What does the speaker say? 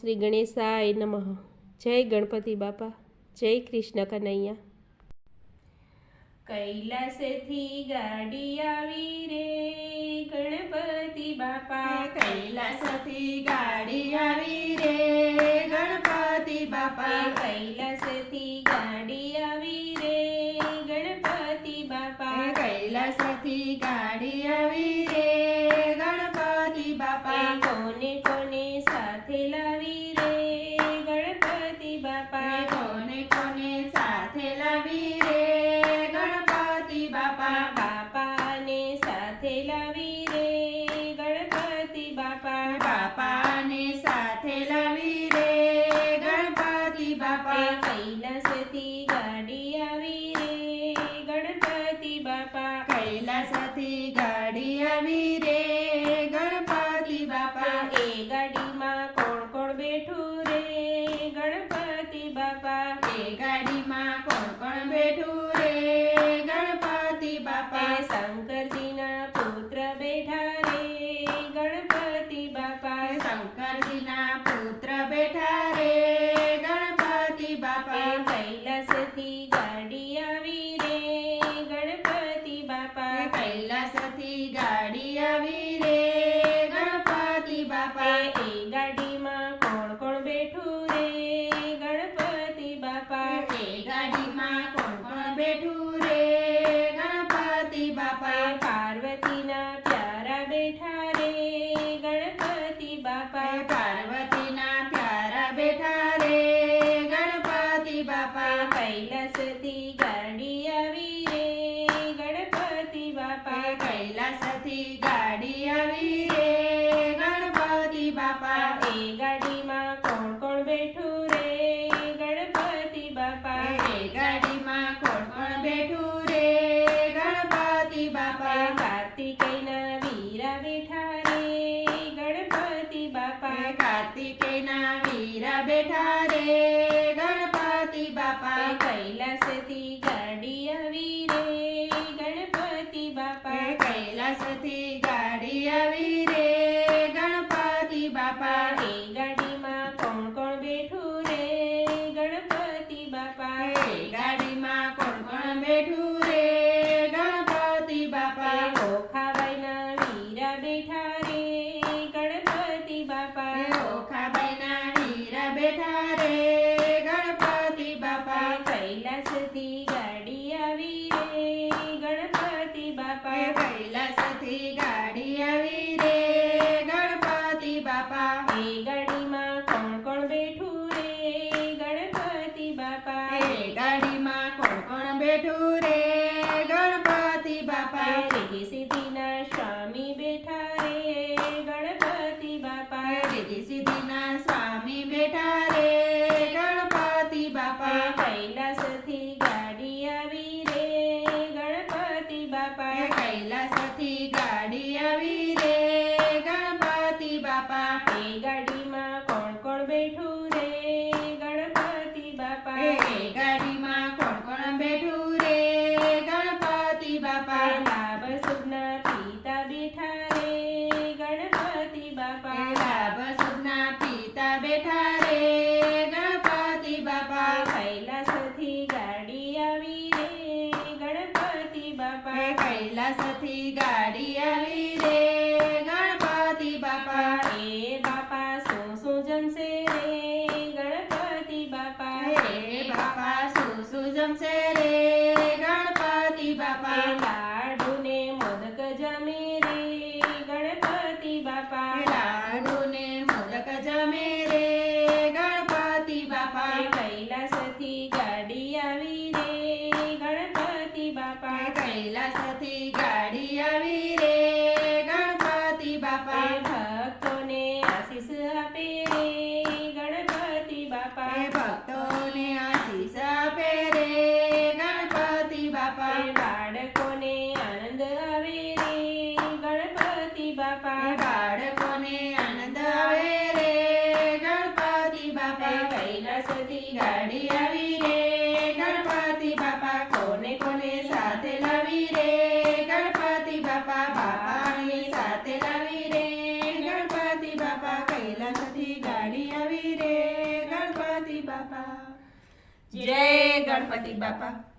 શ્રી ગણેશાય નમઃ. જય ગણપતિ બાપા. જય કૃષ્ણ કનૈયા. કૈલાસથી ગાડી આવી રે, ગણપતિ બાપા. કૈલાસથી ગાડી આવી રે, ગણપતિ બાપા. કૈલાસથી ગાડી આવી રે, ગણપતિ બાપા. કૈલાસથી ગાડી આવી રે ગણપતિ બાપા કોને કોને સાથે લાવી રે ગણપતિ બાપા. કોને કોને સાથે લાવી રે ગણપતિ બાપા. બાપાને સાથે લાવી રે ગણપતિ બાપા બાપાને સાથે લાવી રે ગણપતિ બાપા કૈલાસથી ગાડી આવી રે ગણપતિ બાપા કૈલાસથી ગાડી આવી રે ગણપતિ બાપા એ ગાડીમાં કોણ કોણ બેઠું રે ગણપતિ બાપા એ ગાડીમાં કોણ કોણ બેઠું રે ગણપતિ એ બાપા શંકરજીના પુત્ર બેઠા રે ગણપતિ બાપા શંકરજીના પુત્ર બેઠા રે ગણપતિ એ બાપા કૈલાસથી ગાડી આવી રે ગણપતિ બાપા કૈલાસથી ગાડી આવી રે ગણપતિ બાપા એ ગાડીમાં કોણ કોણ બેઠું રે ગણપતિ બાપા એ ગાડીમાં કોણ કોણ બેઠું રે ગણપતિ બાપા પાર્વતીના પ્યારા બેઠા રે ગણપતિ બાપા. પાર્વતીના પ્યારા બેઠા રે ગણપતિ બાપા. કૈલાસથી ગાડી આવી રે ગણપતિ બાપા. કૈલાસથી ગાડી આવી રે ગણપતિ બાપા. એ ગાડીમાં કોણ કોણ બેઠું રે ગણપતિ બાપા. એ ગાડીમાં કોણ કોણ બેઠું રે ગણપતિ બાપા. કાર્તિકેયના વીરા બેઠા રે ગણપતિ બાપા કાર્તિકેયના વીરા બેઠા રે ગણપતિ બાપા. કૈલાસથી ગાડી આવી રે ગણપતિ બાપા. કૈલાસથી ગાડી આવી રે ગણપતિ બાપા એ ગાડીમાં કોણ કોણ બેઠું રે ગણપતિ બાપા એ ગાડીમાં કોણ કોણ બેઠું રે ગણપતિ બાપા ઓખાબાઈના વીરા બેઠા રે ગણપતિ બાપા ઓખાબાઈના વીરા બેઠા રે ગણપતિ બાપા કૈલાસથી ગાડી આવી રે ગણપતિ બાપા કૈલાસથી ગાડી આવી રે ગણપતિ બાપા. એ ગાડીમાં કોણ કોણ બેઠું રે? ગણપતિ બાપા. એ ગાડીમાં કોણ કોણ બેઠું રે? ગણપતિ બાપા. રીધિ સિદ્ધિના સ્વામી બેઠા રે ગણપતિ બાપા રીધિ સિદ્ધિના સ્વામી બેઠા રે ગણપતિ બાપા કૈલાસથી ગાડી આવી રે ગણપતિ બાપા કૈલાસથી ગાડી આવી રે ગણપતિ બાપા એ ગાડીમાં કોણ કોણ બેઠું રે? ગણપતિ બાપા. એ ગાડીમાં કોણ કોણ બેઠું રે? ગણપતિ બાપા. લાભ સુખના પિતા બેઠા રે. ગણપતિ બાપા. લાભ સુખના પિતા બેઠા રે. ગણપતિ બાપા. કૈલાસથી ગાડી આવી રે. ગણપતિ બાપા. કૈલાસથી ગાડી આવી બાપા એ બાપા શું શું જમશે રે? ગણપતિ બાપા હે બાપા શું શું જમશે રે? ગણપતિ બાપા. લાડુ મોદક જમે રે? ગણપતિ બાપા. લાડુને મોદક જમે રે? ગણપતિ બાપા. કૈલાસથી ગાડી આવી રે? ગણપતિ બાપા. કૈલાસથી ગાડી આવી રે ગણપતિ બાપા ભક્તોને આશીષ આપે રે ગણપતિ બાપા હે ભક્તોને આશીષ આપે રે ગણપતિ બાપા બાળકોને આનંદ આવે રે ગણપતિ બાપા બાળકોને આનંદ આવે રે ગણપતિ બાપા કૈલાસથી ગાડી આવી રે. ગણપતિ બાપા કોને કોને સાથે લાવી રે? ગણપતિ બાપા બાપાને સાથે લાવી રે. ગણપતિ બાપા કૈલાસથી ગાડી આવી બાપા. જય ગણપતિ બાપા.